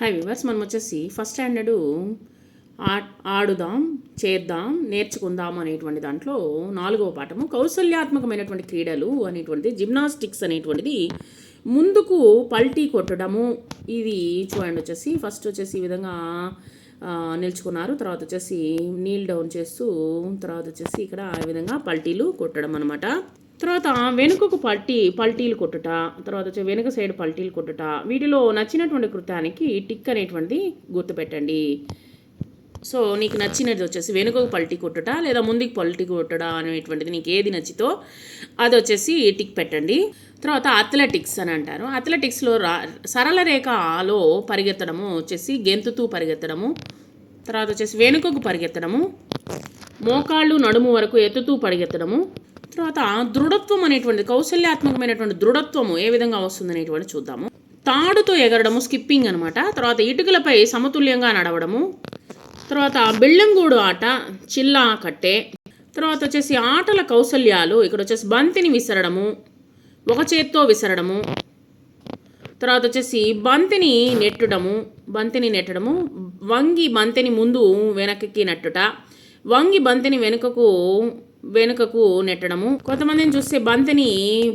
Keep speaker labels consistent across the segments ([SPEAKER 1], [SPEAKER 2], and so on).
[SPEAKER 1] Hi viewers మనం వచ్చేసి first standard ఆడుదాం చేద్దాం నేర్చుకుందాం అనేటువంటి దాంట్లో నాలుగవ పాఠము. కౌశల్యాత్మకమైనటువంటి క్రీడలు అనేటువంటిది జిమ్నాస్టిక్స్ అనేటువంటిది ముందుకు పల్టీ కొట్టడము. ఇది చూడండి వచ్చేసి ఫస్ట్ వచ్చేసి ఈ విధంగా నిల్చుకున్నారు. తర్వాత వచ్చేసి నీల్ డౌన్ చేస్తూ తర్వాత వచ్చేసి ఇక్కడ ఈ విధంగా పల్టీలు కొట్టడం అనమాట తర్వాత వెనుకకు పల్టీ పల్టీలు కొట్టుట తర్వాత వచ్చి వెనుక సైడ్ పల్టీలు కొట్టుట వీటిలో నచ్చినటువంటి కృతానికి టిక్ అనేటువంటిది గుర్తుపెట్టండి. సో నీకు నచ్చినది వచ్చేసి వెనుకకు పల్టీ కొట్టుట లేదా ముందుకు పల్టీ కొట్టుట అనేటువంటిది నీకు ఏది నచ్చితో అది వచ్చేసి టిక్ పెట్టండి. తర్వాత అథ్లెటిక్స్ అని అంటారు. అథ్లెటిక్స్లో రా సరళ రేఖలో పరిగెత్తడము వచ్చేసి గెంతుతూ పరిగెత్తడము తర్వాత వచ్చేసి వెనుకకు పరిగెత్తడము మోకాళ్ళు నడుము వరకు ఎత్తుతూ పరిగెత్తడము తర్వాత దృఢత్వం అనేటువంటి కౌశల్యాత్మకమైనటువంటి దృఢత్వము ఏ విధంగా వస్తుంది అనేటువంటి చూద్దాము. తాడుతో ఎగరడము స్కిప్పింగ్ అనమాట తర్వాత ఇటుకలపై సమతుల్యంగా నడవడము. తర్వాత బిళ్ళంగూడు ఆట చిల్లా కట్టే. తర్వాత వచ్చేసి ఆటల కౌశల్యాలు ఇక్కడ వచ్చేసి బంతిని విసరడము ఒక చేత్తో విసరడము. తర్వాత వచ్చేసి బంతిని నెట్టడము బంతిని నెట్టడము. వంగి బంతిని ముందు వెనక్కి నెట్టుట. వంగి బంతిని వెనుకకు వెనుకకు నెట్టడము. కొంతమందిని చూస్తే బంతిని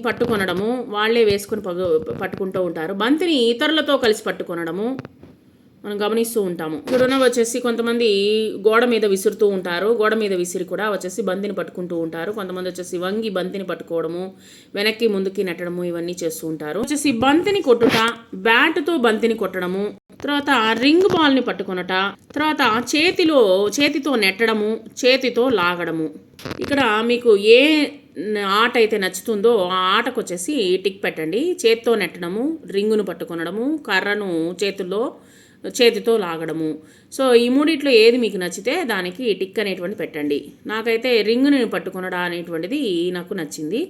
[SPEAKER 1] పట్టుకొనడము. వాళ్ళే వేసుకొని పగ పట్టుకుంటూ ఉంటారు. బంతిని ఇతరులతో కలిసి పట్టుకొనడము. మనం గమనిస్తూ ఉంటాము. ఇక్కడున్న వచ్చేసి కొంతమంది గోడ మీద విసురుతూ ఉంటారు. గోడ మీద విసిరి కూడా వచ్చేసి బంతిని పట్టుకుంటూ ఉంటారు. కొంతమంది వచ్చేసి వంగి బంతిని పట్టుకోవడము వెనక్కి ముందుకి నెట్టడము ఇవన్నీ చేస్తూ ఉంటారు. వచ్చేసి బంతిని కొట్టుట బ్యాట్తో బంతిని కొట్టడము. తర్వాత రింగ్ బాల్ని పట్టుకొనట తర్వాత చేతిలో చేతితో నెట్టడము చేతితో లాగడము. ఇక్కడ మీకు ఏ ఆట అయితే నచ్చుతుందో ఆ ఆటకు వచ్చేసి టిక్ పెట్టండి. చేతితో నెట్టడము రింగును పట్టుకొనడము కర్రను చేతుల్లో చేతితో లాగడము. సో ఈ మూడిట్లో ఏది మీకు నచ్చితే దానికి టిక్ అనేటువంటి పెట్టండి. నాకైతే రింగుని పట్టుకొనడా అనేటువంటిది నాకు నచ్చింది.